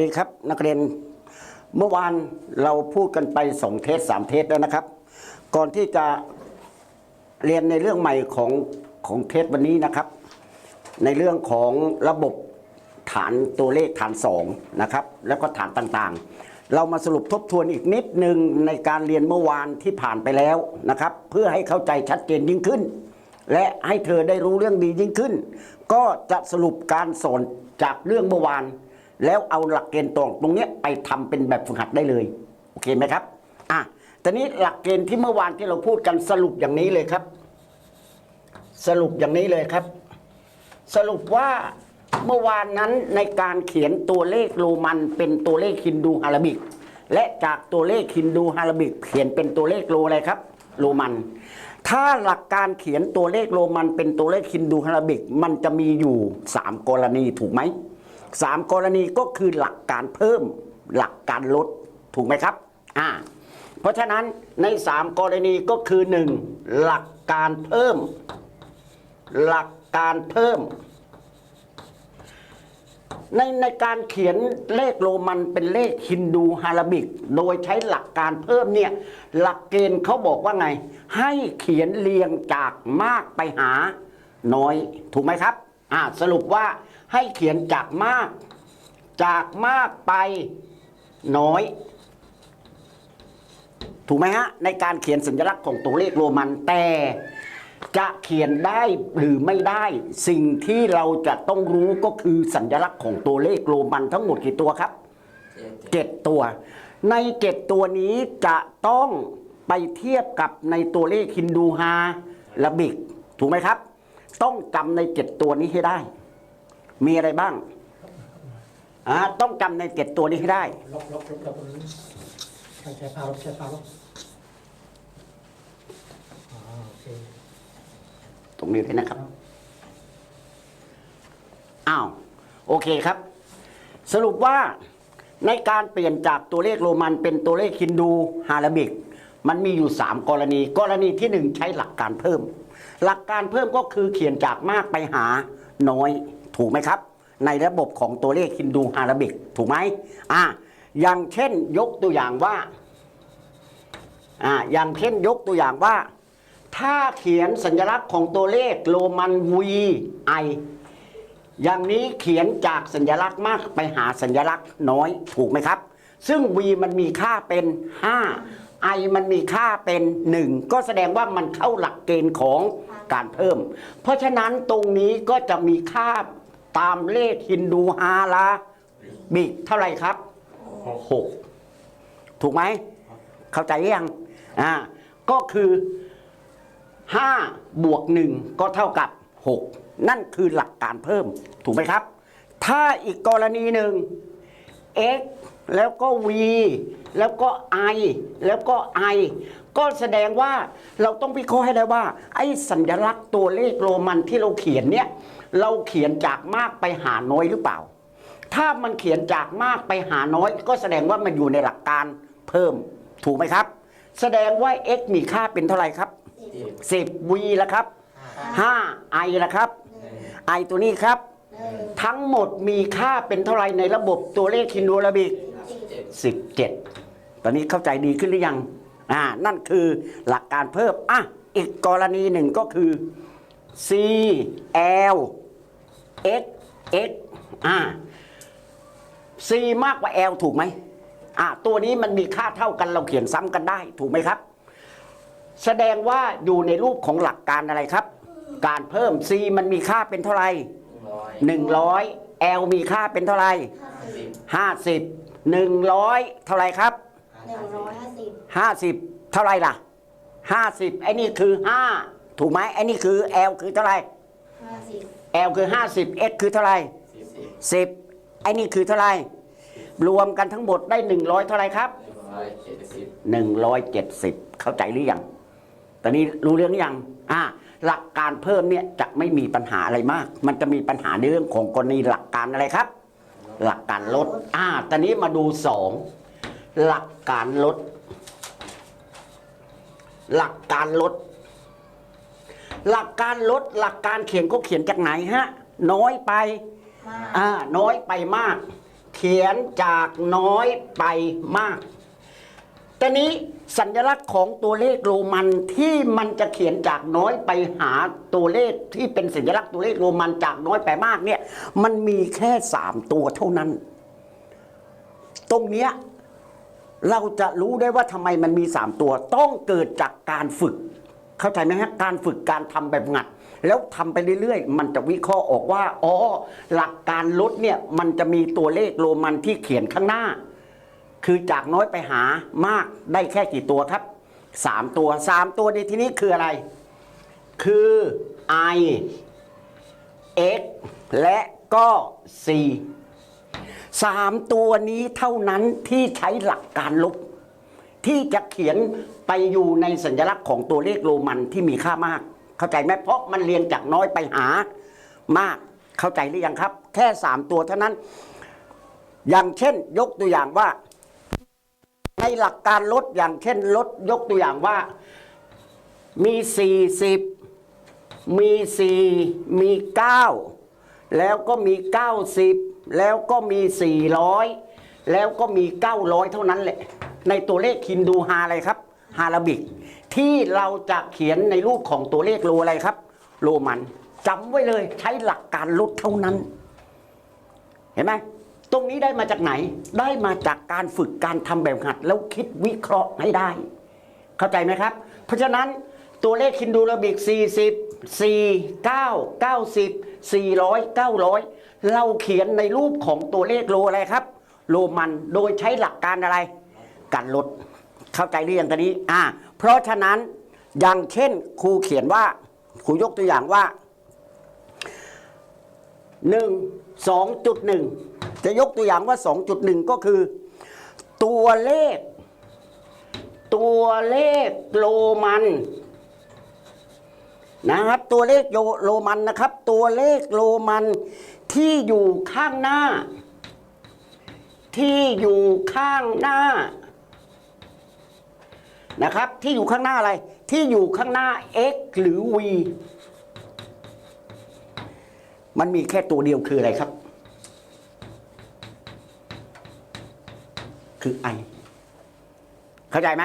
ดีครับ นักเรียนเมื่อวานเราพูดกันไปสองเทสสามเทสแล้วนะครับ ก่อนที่จะเรียนในเรื่องใหม่ของของเทสวันนี้นะครับ ในเรื่องของระบบฐานตัวเลขฐานสองนะครับ แล้วก็ฐานต่างๆ เรามาสรุปทบทวนอีกนิดหนึ่งในการเรียนเมื่อวานที่ผ่านไปแล้วนะครับ เพื่อให้เข้าใจชัดเจนยิ่งขึ้น และให้เธอได้รู้เรื่องดียิ่งขึ้น ก็จะสรุปการสอนจากเรื่องเมื่อวาน แล้วเอาหลักเกณฑ์ตรงตรงนี้ไปทำเป็นแบบฝึกหัดได้เลย โอเคไหมครับ อะตอนนี้หลักเกณฑ์ที่เมื่อวานที่เราพูดกันสรุปอย่างนี้เลยครับ สรุปอย่างนี้เลยครับ สรุปว่าเมื่อวานนั้นในการเขียนตัวเลขโรมันเป็นตัวเลขฮินดูอาราบิก และจากตัวเลขฮินดูอาราบิก เขียนเป็นตัวเลขโรอะไรครับ โรมัน ถ้าหลักการเขียนตัวเลขโรมันเป็นตัวเลขฮินดูอาราบิก มันจะมีอยู่ 3 กรณีถูกไหม สามกรณีก็คือหลักการเพิ่มหลักการลดถูกไหมครับอ่าเพราะฉะนั้นใน 3 กรณีก็คือ 1. หลักการเพิ่ม หลักการเพิ่ม ในในการเขียนเลขโรมันเป็นเลขฮินดูฮาราบิก โดยใช้หลักการเพิ่มเนี่ยหลักเกณฑ์เขาบอกว่าไง ให้เขียนเรียงจากมากไปหาน้อย ถูกไหมครับอ่าสรุปว่า ให้เขียนจากมาก จากมากไปน้อย ถูกไหมฮะ ในการเขียนสัญลักษณ์ของตัวเลขโรมันแต่จะเขียนได้หรือไม่ได้ สิ่งที่เราจะต้องรู้ก็คือสัญลักษณ์ของตัวเลขโรมันทั้งหมดกี่ตัวครับเจ็ดตัว ในเจ็ดตัวนี้จะต้องไปเทียบกับในตัวเลขฮินดูฮาระบิก ถูกไหมครับ ต้องจำในเจ็ดตัวนี้ให้ได้ มีอะไรบ้างอ่าต้องจำในเจ็ดตัวนี้ให้ได้ ลบลบลบลบตรงนี้ใช้ใช้พาลบใช้พาลบอ๋อโอเคตรงนี้เลยนะครับ อ้าว โอเคครับ สรุปว่าในการเปลี่ยนจากตัวเลขโรมันเป็นตัวเลขฮินดูฮาราบิก มันมีอยู่ 3 กรณี กรณีที่ 1 ใช้หลักการเพิ่ม หลักการเพิ่มก็คือเขียนจากมากไปหาน้อย ถูกไหมครับ ในระบบของตัวเลขฮินดูฮาราบิก ถูกไหมอ่าอย่างเช่นยกตัวอย่างว่าอ่าอย่างเช่นยกตัวอย่างว่า ถ้าเขียนสัญลักษณ์ของตัวเลขโรมัน V I อย่างนี้เขียนจากสัญลักษณ์มากไปหาสัญลักษณ์น้อยถูกไหมครับ ซึ่ง V มันมีค่าเป็น 5 I มันมีค่าเป็น 1 ก็แสดงว่ามันเข้าหลักเกณฑ์ของการเพิ่ม เพราะฉะนั้นตรงนี้ก็จะมีค่า ตามเลขฮินดูฮาราบิกเท่าไหร่ครับ6ถูกไหม เข้าใจหรือยังอ่าก็คือ5บวก1ก็เท่ากับ6นั่นคือหลักการเพิ่มถูกไหมครับ ถ้าอีกกรณีหนึ่ง x แล้วก็ v แล้วก็ i แล้วก็ i ก็แสดงว่าเราต้องวิเคราะห์ให้ได้ว่า ไอ้สัญลักษณ์ตัวเลขโรมันที่เราเขียนเนี่ย เราเขียนจากมากไปหาน้อยหรือเปล่า ถ้ามันเขียนจากมากไปหาน้อย ก็แสดงว่ามันอยู่ในหลักการเพิ่มถูกไหมครับ แสดงว่า x มีค่าเป็นเท่าไหร่ครับ 10 v แล้วครับ 5 i แล้วครับ i ตัวนี้ครับ ทั้งหมดมีค่าเป็นเท่าไหร่ในระบบตัวเลขคินดูราบิก17 ตอนนี้เข้าใจดีขึ้นหรือยังอ่านั่นคือหลักการเพิ่มอะอีกกรณีหนึ่งก็คือ c l x x อ่า c มากกว่า l ถูกไหมอ่าตัวนี้มันมีค่าเท่ากันเราเขียนซ้ำกันได้ถูกไหมครับ แสดงว่าอยู่ในรูปของหลักการอะไรครับ การเพิ่ม c มันมีค่าเป็นเท่าไหร่100 l มีค่าเป็นเท่าไหร่50 100เท่าไหร่ครับหนึ่งร้อยห้าสิบ50เท่าไหร่ล่ะ50ไอ้นี่คือ5ถูกไหมไอ้นี่คือ l คือเท่าไหร่ห้าสิบ l คือ 50 x คือเท่าไหร่10ไอ้นี่คือเท่าไหร่รวมกันทั้งหมดได้ 100 เท่าไหร่ครับ 170 เข้าใจหรือยังตอนนี้รู้เรื่องอยังอ่าหลักการเพิ่มเนี่ยจะไม่มีปัญหาอะไรมาก มันจะมีปัญหาในเรื่องของกรณีหลักการอะไรครับ หลักการลดอ่าตอนนี้มาดูสองหลักการลด หลักการลด หลักการลดหลักการเขียนก็เขียนจากไหนฮะ น้อยไปมากอ่าน้อยไปมากเเขียนจากน้อยไปมากแต่นี้สัญลักษณ์ของตัวเลขโรมันที่มันจะเขียนจากน้อยไปหาตัวเลขที่เป็นสัญลักษณ์ตัวเลขโรมันจากน้อยไปมากเนี่ยมันมีแค่สามตัวเท่านั้น ตรงเนี้ยเราจะรู้ได้ว่าทำไมมันมีสามตัวต้องเกิดจากการฝึก เข้าใจไหมฮะการฝึกการทำแบบงัด แล้วทำไปเรื่อยๆ มันจะวิเคราะห์ออกว่าอ๋อหลักการลดเนี่ยมันจะมีตัวเลขโรมันที่เขียนข้างหน้า คือจากน้อยไปหามากได้แค่กี่ตัวครับสามตัวสามตัวในที่นี้คืออะไร คือ i x และก็ c สามตัวนี้เท่านั้นที่ใช้หลักการลบ ที่จะเขียนไปอยู่ในสัญลักษณ์ของตัวเลขโรมันที่มีค่ามาก เข้าใจไหมเพราะมันเรียงจากน้อยไปหามากเข้าใจหรือยังครับ แค่สามตัวเท่านั้น อย่างเช่น ยกตัวอย่างว่า ในหลักการลดอย่างเช่นลดยกตัวอย่างว่ามี40มี4มี9แล้วก็มี90แล้วก็มี400แล้วก็มี900เท่านั้นแหละ ในตัวเลขฮินดูฮาอะไรครับฮาราบิก ที่เราจะเขียนในรูปของตัวเลขโลอะไรครับ โรมันจำไว้เลยใช้หลักการลดเท่านั้น เห็นไหมตรงนี้ได้มาจากไหน ได้มาจากการฝึกการทำแบบหัด แล้วคิดวิเคราะห์ให้ได้ เข้าใจไหมครับ เพราะฉะนั้นตัวเลขคินดูลบิก 40 4 9 90 400 900 เราเขียนในรูปของตัวเลขโลอะไรครับโลมันโดยใช้หลักการอะไร การลด เข้าใจหรือยังตอนนี้อ่าเพราะฉะนั้นอย่างเช่นครูเขียนว่าครูยกตัวอย่างว่าหนึ่งสองจุดหนึ่งจะยกตัวอย่างว่าสองจุดหนึ่งก็คือ ตัวเลข ตัวเลขโรมันนะครับ ตัวเลขโยโรมันนะครับ ตัวเลขโรมันที่อยู่ข้างหน้า ที่อยู่ข้างหน้า นะครับ ที่อยู่ข้างหน้าอะไร ที่อยู่ข้างหน้า x หรือ v มันมีแค่ตัวเดียวคืออะไรครับ คือ i เข้าใจไหม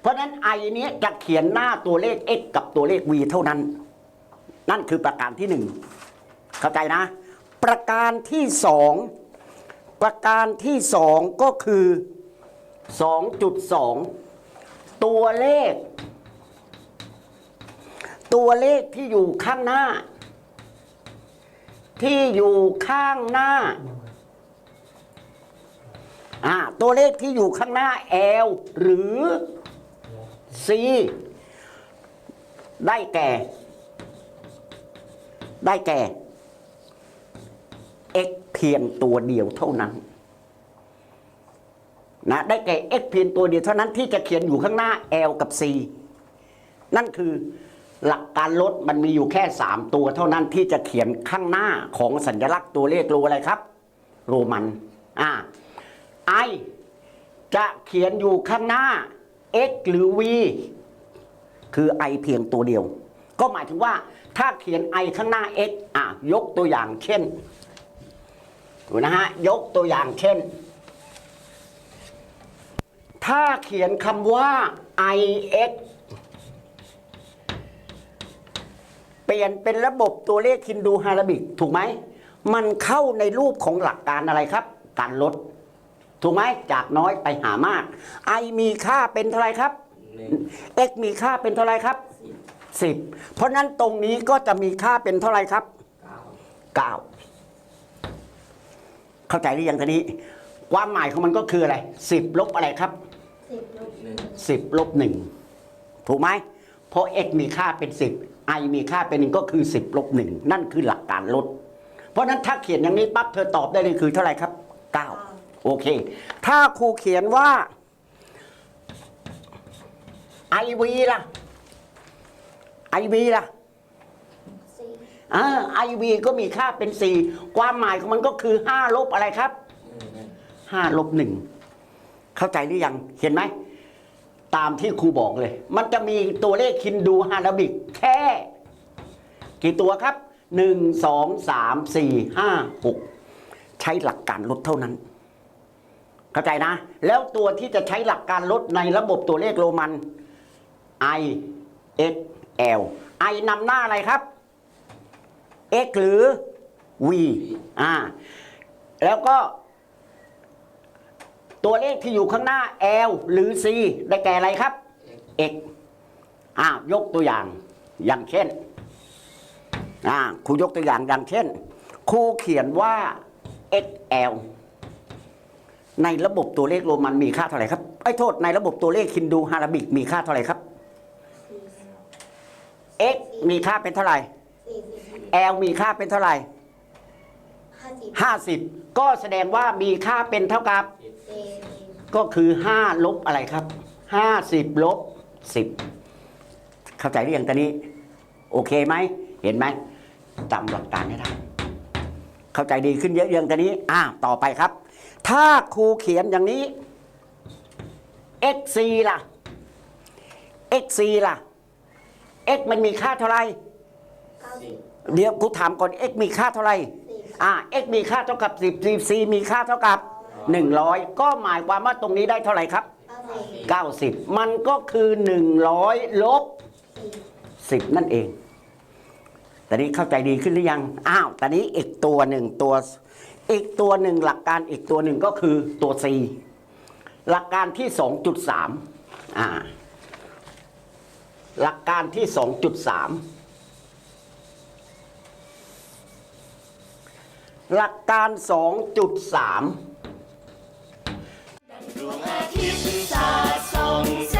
เพราะฉะนั้น i เนี้ยจะเขียนหน้าตัวเลข x กับตัวเลข v เท่านั้น นั่นคือประการที่หนึ่ง เข้าใจนะ ประการที่สอง ประการที่สองก็คือ 2.2 ตัวเลข ตัวเลขที่อยู่ข้างหน้า ที่อยู่ข้างหน้าอ่าตัวเลขที่อยู่ข้างหน้า L หรือ C ได้แก่ ได้แก่ x เพียงตัวเดียวเท่านั้น นะได้แก่ x เพียงตัวเดียวเท่านั้นที่จะเขียนอยู่ข้างหน้า L กับ C นั่นคือหลักการลดมันมีอยู่แค่ 3 ตัวเท่านั้นที่จะเขียนข้างหน้าของสัญลักษณ์ตัวเลขโรอะไรครับ โรมันอ่า I จะเขียนอยู่ข้างหน้า x หรือ v คือ i เพียงตัวเดียว ก็หมายถึงว่าถ้าเขียน i ข้างหน้า x อะยกตัวอย่างเช่นดูนะฮะยกตัวอย่างเช่น ถ้าเขียนคำว่า ix เปลี่ยนเป็นระบบตัวเลขฮินดูฮาราบิก ถูกไหม มันเข้าในรูปของหลักการอะไรครับ การลด ถูกไหม จากน้อยไปหามาก i มีค่าเป็นเท่าไหรครับ x มีค่าเป็นเท่าไหรครับ 10 เพราะนั้นตรงนี้ก็จะมีค่าเป็นเท่าไหรครับ 9 เข้าใจหรือยังทีนี้ ความหมายของมันก็คืออะไร 10 ลบอะไรครับสิบลบหนึ่ง 10ลบ1ถูกไหมเพราะ x มีค่าเป็น 10 i มีค่าเป็นหนึ่งก็คือ 10ลบ1นั่นคือหลักการลด เพราะฉะนั้นถ้าเขียนอย่างนี้ปั๊บเธอตอบได้เลยคือเท่าไหร่ครับ 9 โอเค ถ้าครูเขียนว่า iv ล่ะ iv ล่ะสี่อ่า iv ก็มีค่าเป็น 4 ความหมายของมันก็คือ 5 ลบอะไรครับ 5 ลบ1 เข้าใจหรือยังเห็นไหมตามที่ครูบอกเลย มันจะมีตัวเลขคินดูฮาราบิกแค่ กี่ตัวครับ 1 2 3 4 5 6 ใช้หลักการลดเท่านั้น เข้าใจนะ แล้วตัวที่จะใช้หลักการลดในระบบตัวเลขโรมัน I X L I นำหน้าอะไรครับ X หรือ V อ่าแล้วก็ ตัวเลขที่อยู่ข้างหน้า L หรือ C ได้แก่อะไรครับ X อ่ายกตัวอย่างอย่างเช่นอ่าครูยกตัวอย่างอย่างเช่นครูเขียนว่า XL ในระบบตัวเลขโรมันมีค่าเท่าไหร่ครับไอ้ยโทษในระบบตัวเลขฮินดูฮาราบิกมีค่าเท่าไหร่ครับ X มีค่าเป็นเท่าไหร่สี่สิบ L มีค่าเป็นเท่าไหร่ห้าสิบ50 ก็แสดงว่ามีค่าเป็นเท่ากับเจ็ด ก็คือ5ลบอะไรครับ50ลบ10เข้าใจหรือยังตอนนี้ โอเคไหม เห็นไหมจำหลักการให้ได้เข้าใจดีขึ้นเยอะยังตอนนี้ อ่า ต่อไปครับ ถ้าครูเขียนอย่างนี้ xc ล่ะ xc ล่ะ x มันมีค่าเท่าไหร่เก้าสิบเดี๋ยวกูถามก่อน x มีค่าเท่าไหร่สี่อ่า x มีค่าเท่ากับ10 c มีค่าเท่ากับ 100 ก็หมายความว่าตรงนี้ได้เท่าไหร่ครับเก้าสิบ90 มันก็คือ 100 ลบสี่10 นั่นเอง ตอนนี้เข้าใจดีขึ้นหรือยัง อ้าว ตอนนี้อีกตัวหนึ่งตัว อีกตัวหนึ่งหลักการอีกตัวหนึ่งก็คือตัว C หลักการที่ 2.3 อ่า หลักการที่ 2.3หลักการ 2.3 종아 기숙사 성세